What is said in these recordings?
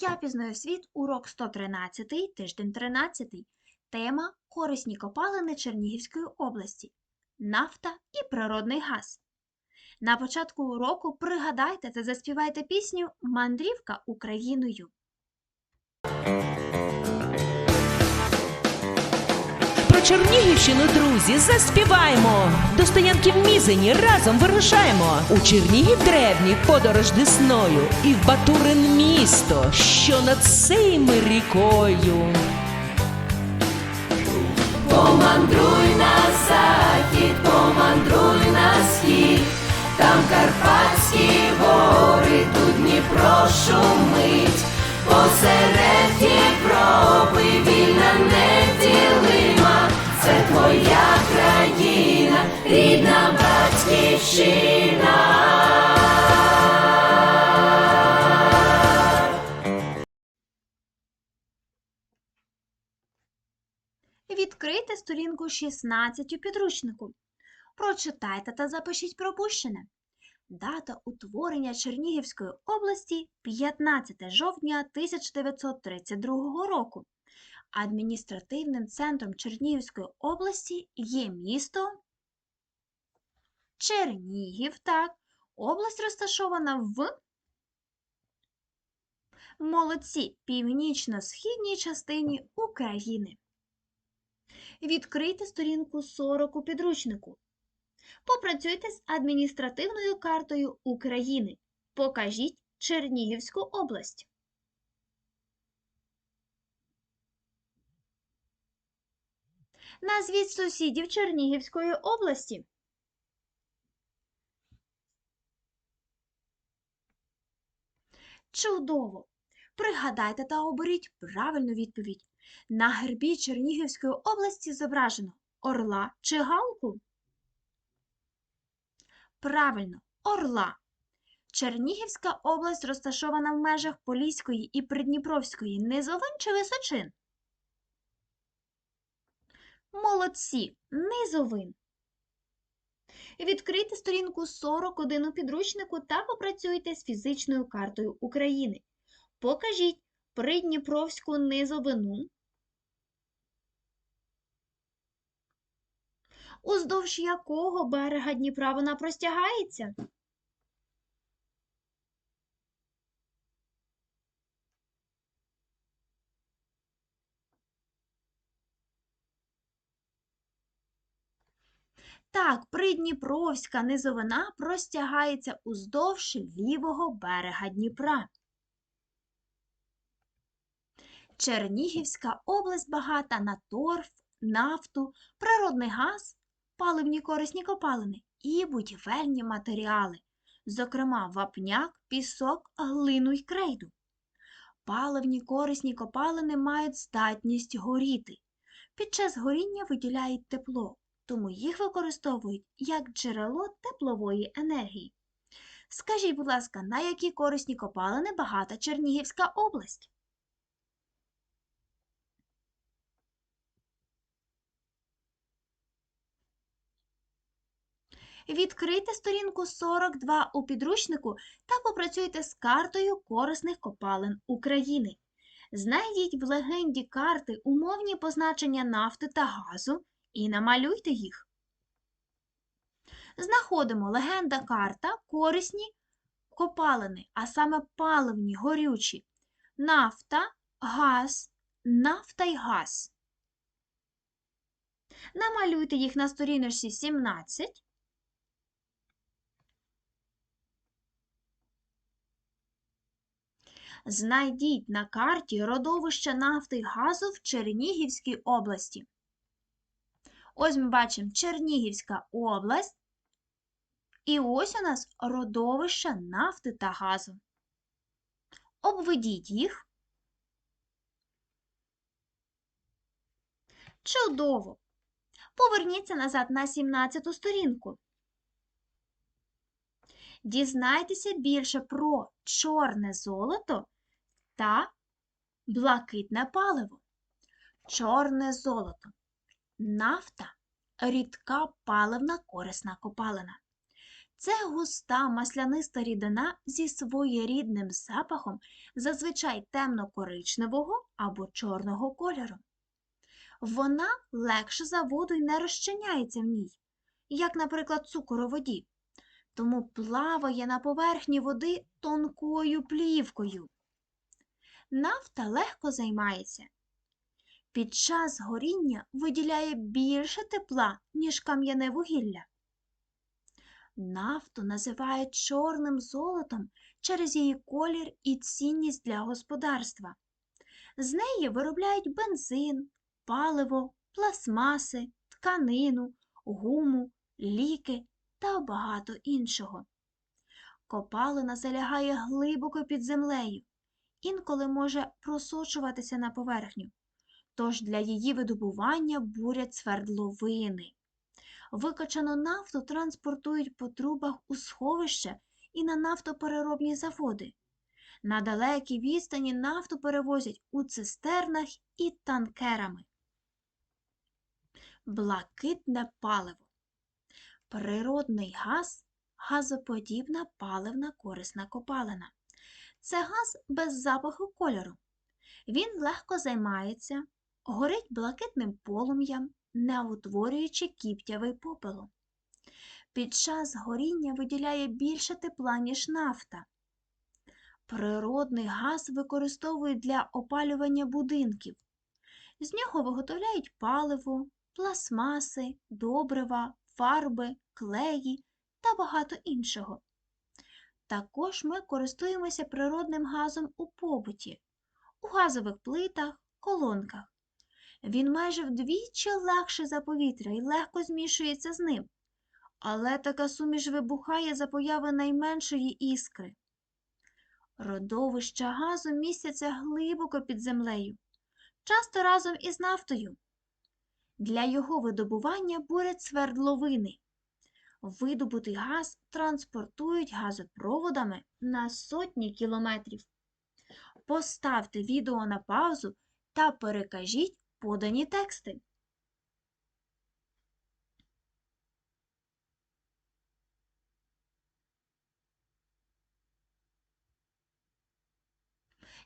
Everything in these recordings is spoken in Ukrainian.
Я пізнаю світ, урок 113, тиждень 13. Тема корисні копалини Чернігівської області. Нафта і природний газ. На початку уроку пригадайте та заспівайте пісню Мандрівка Україною. Чернігівщину, друзі, заспіваємо. До стоянки в Мізені разом вирушаємо. У Чернігів древній подорож десною і в Батурин місто, що над цими рікою. Помандруй на захід, помандруй на схід, там Карпатські гори, тут Дніпро шумить, посеред Європи вільна неділима, батьківщина. Відкрийте сторінку 16 у підручнику. Прочитайте та запишіть пропущене. Дата утворення Чернігівської області 15 жовтня 1932 року. Адміністративним центром Чернігівської області є місто Чернігів. Так, область розташована в Молодці північно-східній частині України. Відкрийте сторінку 40 у підручнику. Попрацюйте з адміністративною картою України. Покажіть Чернігівську область. Назвіть сусідів Чернігівської області. Чудово! Пригадайте та оберіть правильну відповідь. На гербі Чернігівської області зображено орла чи галку? Правильно, орла. Чернігівська область розташована в межах Поліської і Придніпровської низовин чи височин? Молодці, низовин. Відкрийте сторінку 41 у підручнику та попрацюйте з фізичною картою України. Покажіть Придніпровську низовину. Уздовж якого берега Дніпра вона простягається? Так, Придніпровська низовина простягається уздовж лівого берега Дніпра. Чернігівська область багата на торф, нафту, природний газ, паливні корисні копалини і будівельні матеріали, зокрема вапняк, пісок, глину й крейду. Паливні корисні копалини мають здатність горіти. Під час горіння виділяють тепло, тому їх використовують як джерело теплової енергії. Скажіть, будь ласка, на які корисні копалини багата Чернігівська область? Відкрийте сторінку 42 у підручнику та попрацюйте з картою корисних копалин України. Знайдіть в легенді карти умовні позначення нафти та газу і намалюйте їх. Знаходимо легенда карта корисні копалини, а саме паливні, горючі, нафта, газ, нафта й газ. Намалюйте їх на сторіночці 17. Знайдіть на карті родовище нафти газу в Чернігівській області. Ось ми бачимо Чернігівська область. І ось у нас родовище нафти та газу. Обведіть їх. Чудово! Поверніться назад на 17 сторінку. Дізнайтеся більше про чорне золото та блакитне паливо. Чорне золото. Нафта рідка паливна корисна копалина. Це густа масляниста рідина зі своєрідним запахом, зазвичай темно-коричневого або чорного кольору. Вона легше за воду і не розчиняється в ній, як, наприклад, цукор у воді, тому плаває на поверхні води тонкою плівкою. Нафта легко займається. Під час горіння виділяє більше тепла, ніж кам'яне вугілля. Нафту називають чорним золотом через її колір і цінність для господарства. З неї виробляють бензин, паливо, пластмаси, тканину, гуму, ліки та багато іншого. Копалина залягає глибоко під землею, інколи може просочуватися на поверхню, тож для її видобування бурять свердловини. Викачану нафту транспортують по трубах у сховище і на нафтопереробні заводи. На далекій відстані нафту перевозять у цистернах і танкерами. Блакитне паливо. Природний газ газоподібна паливна корисна копалина. Це газ без запаху кольору. Він легко займається, горить блакитним полум'ям, не утворюючи кіптявий попелу. Під час горіння виділяє більше тепла, ніж нафта. Природний газ використовують для опалювання будинків. З нього виготовляють паливо, пластмаси, добрива, фарби, клеї та багато іншого. Також ми користуємося природним газом у побуті, у газових плитах, колонках. Він майже вдвічі легший за повітря і легко змішується з ним. Але така суміш вибухає за появи найменшої іскри. Родовища газу містяться глибоко під землею, часто разом із нафтою. Для його видобування бурять свердловини. Видобутий газ транспортують газопроводами на сотні кілометрів. Поставте відео на паузу та перекажіть подані тексти.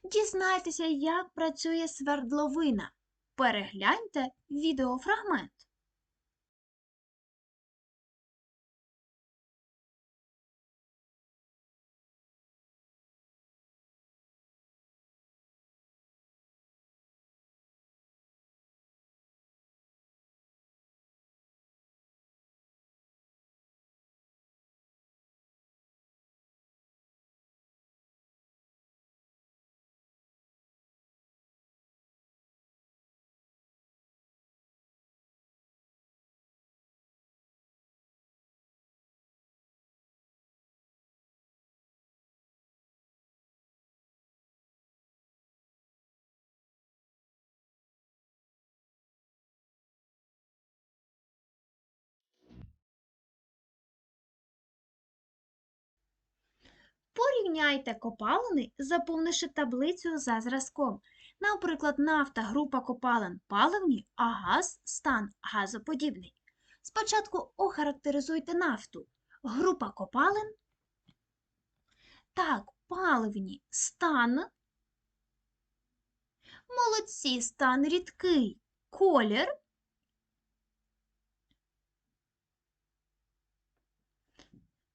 Дізнайтеся, як працює свердловина. Перегляньте відеофрагмент. Порівняйте копалини, заповнивши таблицю за зразком. Наприклад, нафта група копалин паливні, а газ стан газоподібний. Спочатку охарактеризуйте нафту. Група копалин. Так, паливні стан. Молодці, стан рідкий. Колір.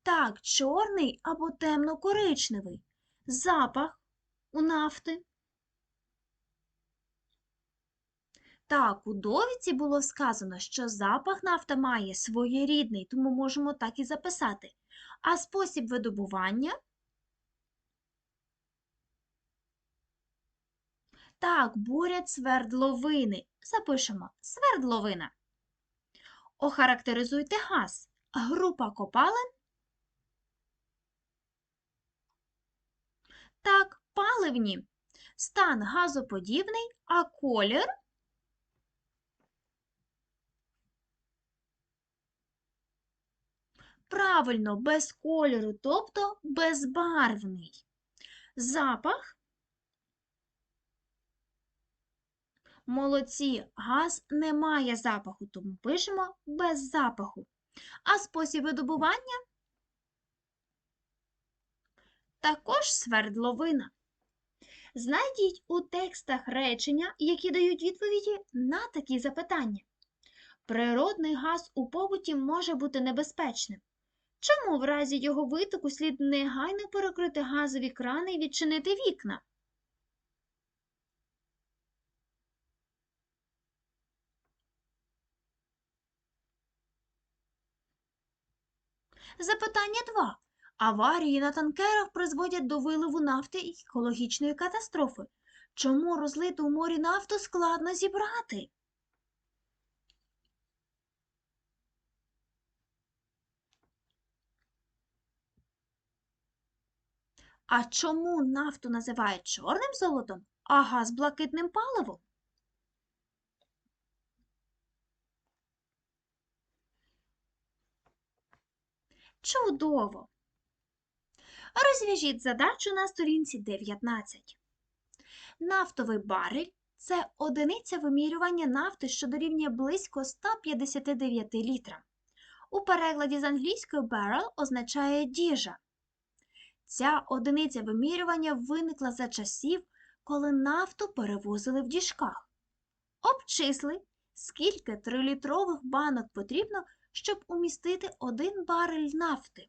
Так, чорний або темно-коричневий. Запах у нафти. Так, у довідці було сказано, що запах нафта має своєрідний, тому можемо так і записати. А спосіб видобування? Так, бурять свердловини. Запишемо свердловина. Охарактеризуйте газ. Група копалин Так, паливні. Стан газоподібний, а колір правильно, без кольору, тобто безбарвний. Запах. Молодці, газ не має запаху, тому пишемо без запаху. А спосіб видобування також свердловина. Знайдіть у текстах речення, які дають відповіді на такі запитання. Природний газ у побуті може бути небезпечним. Чому в разі його витоку слід негайно перекрити газові крани і відчинити вікна? Запитання 2. Аварії на танкерах призводять до виливу нафти і екологічної катастрофи. Чому розлиту у морі нафту складно зібрати? А чому нафту називають чорним золотом, а газ блакитним паливом? Чудово! Розв'яжіть задачу на сторінці 19. Нафтовий барель це одиниця вимірювання нафти, що дорівнює близько 159 літрам. У перекладі з англійської barrel означає діжа. Ця одиниця вимірювання виникла за часів, коли нафту перевозили в діжках. Обчисли, скільки 3-літрових банок потрібно, щоб умістити один барель нафти.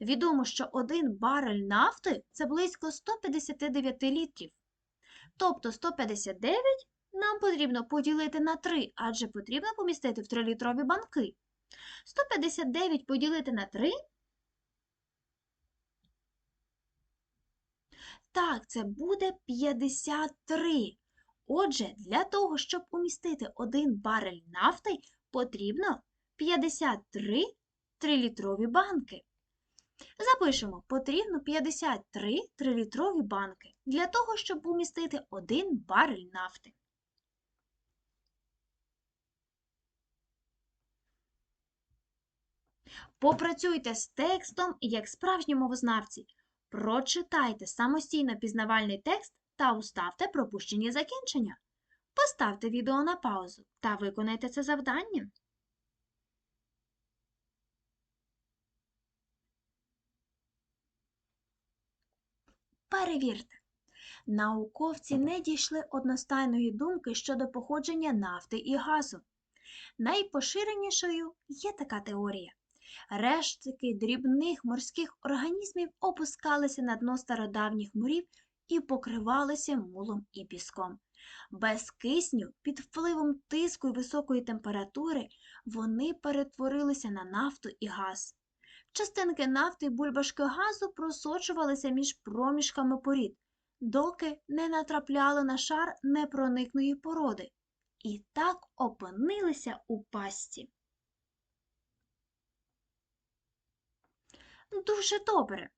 Відомо, що один барель нафти це близько 159 літрів. Тобто 159 нам потрібно поділити на 3, адже потрібно помістити в 3-літрові банки. 159 поділити на 3. Так, це буде 53. Отже, для того, щоб умістити один барель нафти, потрібно 53 3-літрові банки. Запишемо, потрібно 53 3-літрові банки для того, щоб умістити один барель нафти. Попрацюйте з текстом як справжні мовознавці. Прочитайте самостійно пізнавальний текст та уставте пропущені закінчення. Поставте відео на паузу та виконайте це завдання. Перевірте. Науковці не дійшли одностайної думки щодо походження нафти і газу. Найпоширенішою є така теорія. Рештки дрібних морських організмів опускалися на дно стародавніх морів і покривалися мулом і піском. Без кисню, під впливом тиску і високої температури, вони перетворилися на нафту і газ. Частинки нафти й бульбашки газу просочувалися між проміжками порід, доки не натрапляли на шар непроникної породи, і так опинилися у пасті. Дуже добре.